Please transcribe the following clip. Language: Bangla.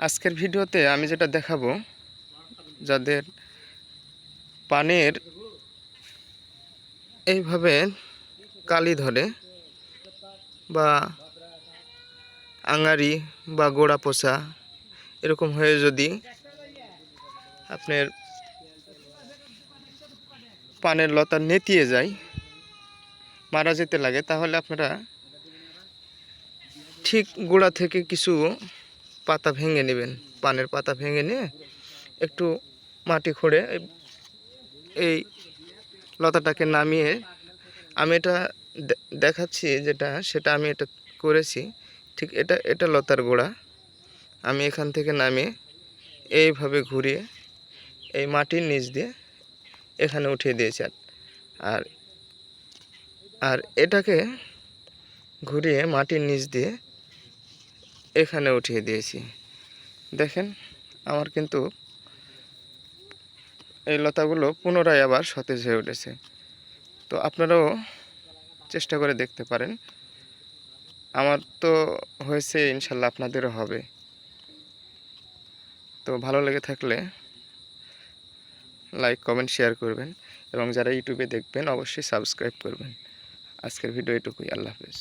আজকের ভিডিওতে আমি যেটা দেখাবো, যাদের পানের এইভাবে কালি ধরে বা আঙারি বা গোড়া পোষা এরকম হয়ে যদি আপনার পানের লতা নেতিয়ে যায়, মারা যেতে লাগে, তাহলে আপনারা ঠিক গোড়া থেকে কিছু পাতা ভেঙে নেবেন, পানের পাতা ভেঙে নিয়ে একটু মাটি খুঁড়ে, এই- লতাটাকে নামিয়ে আমি এটা দেখাচ্ছি যেটা, সেটা আমি এটা করেছি। ঠিক এটা এটা লতার গোড়া। আমি এখান থেকে নামিয়ে এইভাবে ঘুরিয়ে এই মাটির নিচ দিয়ে এখানে উঠিয়ে দিয়েছি। আর আর এটাকে ঘুরিয়ে মাটির নিচ দিয়ে এখানে উঠিয়ে দিয়েছি। দেখেন, আমার কিন্তু এই লতাগুলো পুনরায় আবার সতেজ হয়ে উঠেছে। তো আপনারাও চেষ্টা করে দেখতে পারেন। আমার তো হয়েছে, ইনশাল্লাহ আপনাদেরও হবে। তো ভালো লেগে থাকলে লাইক, কমেন্ট, শেয়ার করবেন এবং যারা ইউটিউবে দেখবেন, অবশ্যই সাবস্ক্রাইব করবেন। আজকের ভিডিও এটুকুই। আল্লাহ হাফেজ।